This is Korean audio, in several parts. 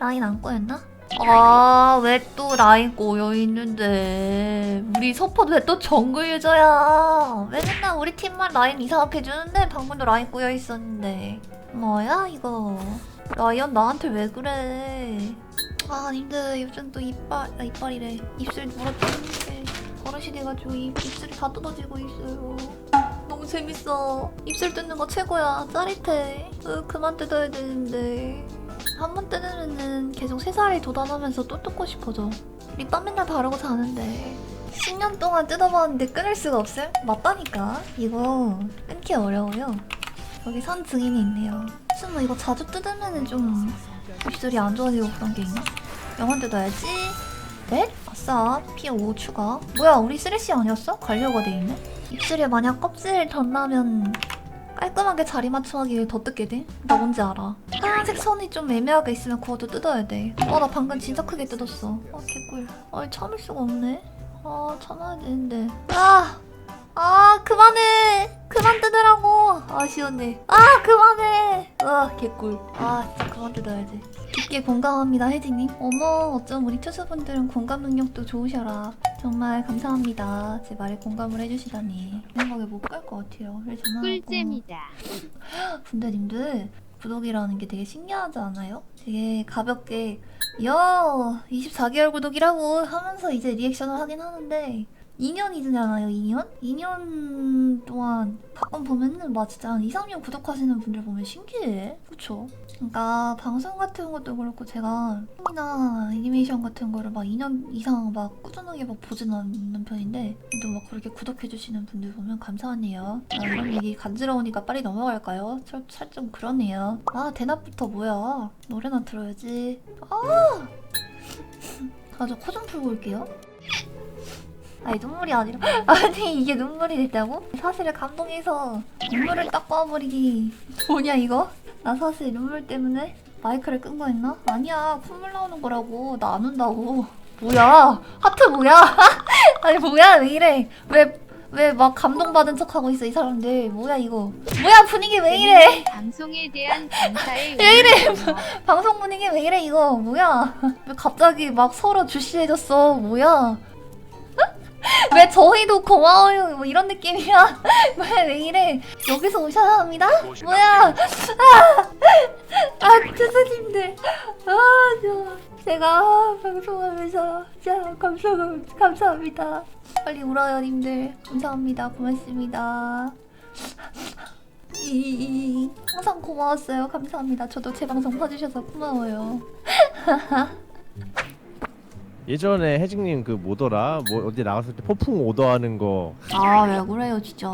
라인 안 꼬였나? 아, 왜 또 라인 꼬여 있는데? 우리 서포트 왜또 정글 유저야? 왜 맨날 우리 팀만 라인 이상하게 해주는데 방금도 라인 꼬여 있었는데. 뭐야 이거? 라이언 나한테 왜 그래? 아, 님들 요즘 또 이빨, 아, 이빨이래. 입술 물어뜯는데 어르신 돼가지고 입, 입술이 다 뜯어지고 있어요. 너무 재밌어. 입술 뜯는 거 최고야. 짜릿해. 으, 그만 뜯어야 되는데. 한 번 뜯으면은 계속 새살이 돋아나면서 또 뜯고 싶어져. 립밤 맨날 바르고 자는데. 10년 동안 뜯어봤는데 끊을 수가 없어요? 맞다니까. 이거 끊기 어려워요. 여기 선 증인이 있네요. 무슨 뭐 이거 자주 뜯으면은 좀 입술이 안 좋아지고 그런 게 있나? 영원 뜯어야지. 넷? 아싸. 피5 추가. 뭐야, 우리 쓰레쉬 아니었어? 관료가 돼 있네? 입술에 만약 껍질 덧나면 깔끔하게 자리 위해 더 뜯게 돼? 나 뭔지 알아. 파란색 선이 좀 애매하게 있으면 그것도 뜯어야 돼. 어, 나 방금 진짜 크게 뜯었어. 아, 개꿀. 아, 참을 수가 없네. 아, 참아야 되는데. 아! 아, 그만해! 그만 뜯으라고! 아쉬웠네. 아, 그만해! 아, 개꿀. 아, 진짜 그만 뜯어야지. 깊게 공감합니다, 혜진님. 어머, 어쩜 우리 투수분들은 공감 능력도 좋으셔라. 정말 감사합니다. 제 말에 공감을 해주시다니. 생각에 못 갈 것 같아요. 그래서 전화하고. 꿀잼이다. 군대님들 구독이라는 게 되게 신기하지 않아요? 되게 가볍게 야 24개월 구독이라고 하면서 이제 리액션을 하긴 하는데 2년이잖아요 2년? 2년 동안 가끔 보면은 막 진짜 한 2, 3년 구독하시는 분들 보면 신기해 그쵸? 그러니까 방송 같은 것도 그렇고 제가 홈이나 애니메이션 같은 거를 막 2년 이상 막 꾸준하게 막 보진 않는 편인데 그래도 막 그렇게 구독해주시는 분들 보면 감사하네요 아, 이런 얘기 간지러우니까 빨리 넘어갈까요? 살, 살좀 그러네요 아 대낮부터 뭐야 노래나 들어야지 아! 아저 코 좀 풀고 올게요 아니 눈물이 아니라. 아니 이게 눈물이 됐다고? 사실 감동해서 눈물을 닦아버리기 뭐냐 이거? 나 사실 눈물 때문에 마이크를 끈 거였나? 아니야 콧물 나오는 거라고. 나 안 운다고. 뭐야? 하트 뭐야? 아니 뭐야? 왜 이래? 왜 왜 막 감동받은 척하고 있어 이 사람들? 뭐야 이거? 뭐야 분위기 왜 이래? 방송에 대한 감사의 왜 이래? 방송 분위기 왜 이래 이거? 뭐야? 왜 갑자기 막 서로 주시해졌어? 뭐야 왜 저희도 고마워요? 뭐 이런 느낌이야? 왜, 왜 이래 여기서 오셔야 합니다? 뭐야? 아아 투수님들. 아저 제가 방송하면서 진짜 감사 감사합니다. 빨리 울어요 님들. 감사합니다. 고맙습니다. 항상 고마웠어요. 감사합니다. 저도 제 방송 봐주셔서 고마워요 예전에 혜진님 그 뭐더라 뭐 어디 나갔을 때 폭풍 오더하는 거. 아 왜 그래요 진짜.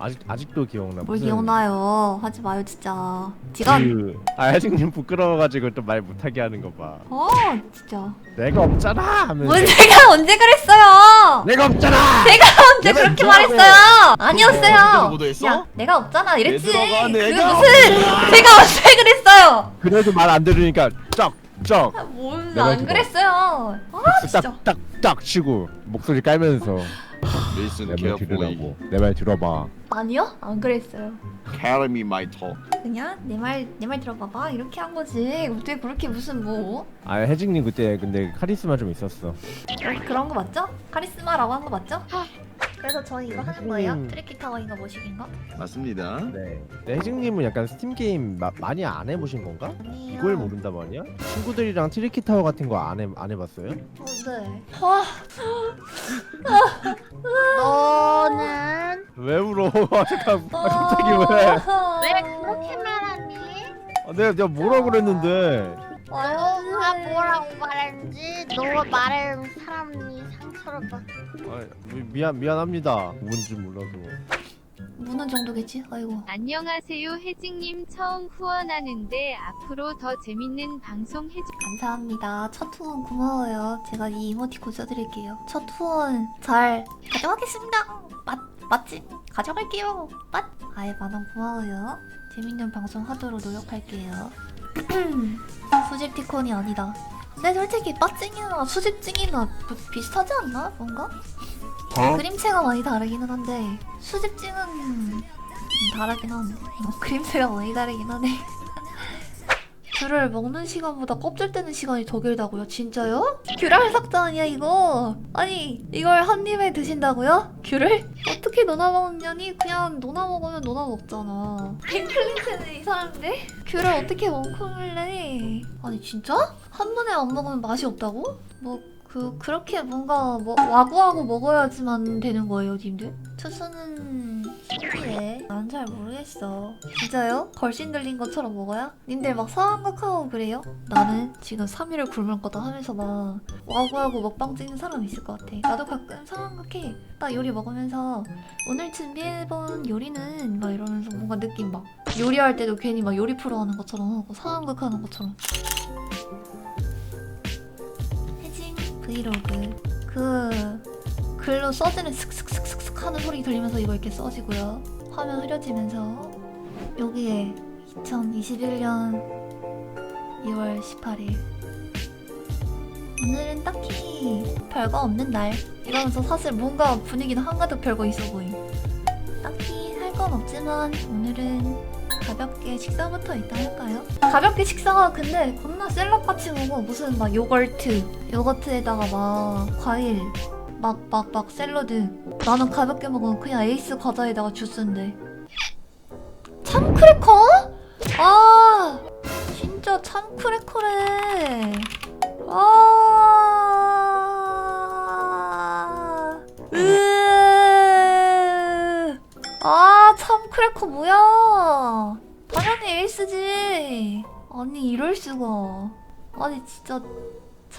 아직 아직도 기억나 뭘 무슨 기억나요? 하지 마요 진짜. 지가 그, 아 혜진님 부끄러워가지고 또 말 못하게 하는 거 봐. 어 진짜. 내가 없잖아! 하면서. 뭔 제가 언제 그랬어요? 내가 없잖아! 언제 내가 그렇게 있더라고. 말했어요? 아니었어요. 보도했어? 야 내가 없잖아. 이랬지. 그게 내가 무슨 제가 언제 그랬어요? 그래도 말 안 들으니까 쩍 쩍. 아, 뭘안 내가 그랬어요. 아 진짜. 딱딱딱 치고 목소리 깔면서. Listen 내 말 carefully. 들으라고. 내 말 들어봐. 아니요? 안 그랬어요. Carry me my talk. 그냥 내 말 내 말 들어봐봐. 이렇게 한 거지. 어떻게 그렇게 무슨 뭐. 아 혜진님 그때 근데 카리스마 좀 있었어. 그런, 그런 거 맞죠? 카리스마라고 한 거 맞죠? 그래서 저희 이거 하는 거예요? 음. 트리키 타워인가 뭐시긴가? 맞습니다. 네 근데 혜진님은 약간 스팀 게임 마, 많이 안 해보신 건가? 아니요 이걸 모른단 말이야? 친구들이랑 트리키 타워 같은 거 안 해, 안 해봤어요? 어, 네 와, 너는 왜 울어? 잠깐 아, 갑자기 왜? 왜 그렇게 말하니? 아, 내가 내가 뭐라 그랬는데? 너가 뭐라고 말했는지 너 말을 사람이 상처를 받. 아, 미, 미안 미안합니다. 뭔지 몰라서. 무는 정도겠지? 아이고 안녕하세요 혜진님 처음 후원하는데 앞으로 더 재밌는 방송 해주. 감사합니다 첫 후원 고마워요 제가 이 이모티콘 써드릴게요 첫 후원 잘 가져가겠습니다 맛 맛집 가져갈게요 맛 아예 만원 고마워요 재밌는 방송 하도록 노력할게요 수집 티콘이 아니다 근데 솔직히 빠찡이나 수집찡이나 비- 비슷하지 않나? 뭔가? 그림체가 많이 다르기는 한데 수집증은 음, 다르긴 하네. 어, 그림체가 많이 다르긴 하네. 귤을 먹는 시간보다 껍질 떼는 시간이 더 길다고요? 진짜요? 귤알 삭자 아니야 이거? 아니 이걸 한 입에 드신다고요? 귤을? 어떻게 너나 먹냐니? 그냥 너나 먹으면 너나 먹잖아 뱅클린트는 이 사람들? 귤을 어떻게 먹을래? 아니 진짜? 한 번에 안 먹으면 맛이 없다고? 뭐 그 그렇게 뭔가 뭐 와구와구 먹어야지만 되는 거예요, 님들? 투수는 신기해. 난 잘 모르겠어. 진짜요? 걸신 들린 것처럼 먹어야? 님들 막 상황극하고 그래요? 나는 지금 3일을 굶을 거다 하면서 막 와구와구 먹방 찍는 사람 있을 것 같아. 나도 가끔 상황극해. 딱 요리 먹으면서 오늘 준비해본 요리는 막 이러면서 뭔가 느낌 막 요리할 때도 괜히 막 요리 프로 하는 것처럼 하고 상황극 하는 것처럼. 해진 브이로그 그 글로 써지는 슥슥슥슥슥 하는 소리 들리면서 이거 이렇게 써지고요. 화면 흐려지면서 여기에 2021년 2월 18일. 오늘은 딱히 별거 없는 날. 이러면서 사실 뭔가 분위기는 한가득 별거 있어 보임. 딱히 할 건 없지만 오늘은 가볍게 식사부터 일단 할까요? 가볍게 식사가 근데 겁나 셀럽같이 먹어. 무슨 막 요거트 요거트에다가 막 과일 막 막 막 샐러드. 나는 가볍게 먹으면 그냥 에이스 과자에다가 주스인데. 참크래커? 아 진짜 참크래커래. 아. 으. 아 참크래커 뭐야? 당연히 에이스지. 아니 이럴 수가. 아니 진짜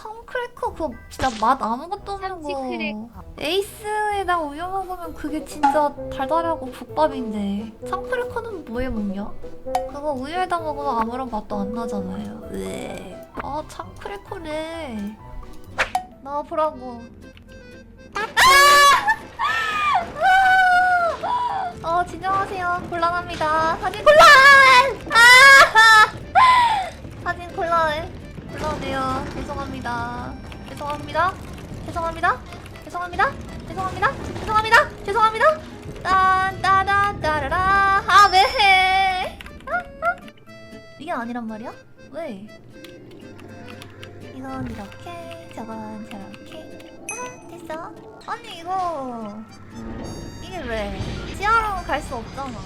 참크래커 그거 진짜 맛 아무것도 없는 거. 에이스에다가 우유 먹으면 그게 진짜 달달하고 국밥인데 참크래커는 뭐에 먹냐? 그거 우유에다 먹으면 아무런 맛도 안 나잖아요 으에. 아 참크래커네 나와보라고 아! 어 진정하세요 곤란합니다 사진 곤란! 아! 곤란해요 죄송합니다. 죄송합니다. 죄송합니다. 죄송합니다. 죄송합니다. 죄송합니다. 죄송합니다. 딴따다따라라. 아 왜? 이게 아니란 말이야? 왜? 이건 이렇게 저건 저렇게. 아 됐어. 아니 이거. 이게 왜? 지하로 갈 수 없잖아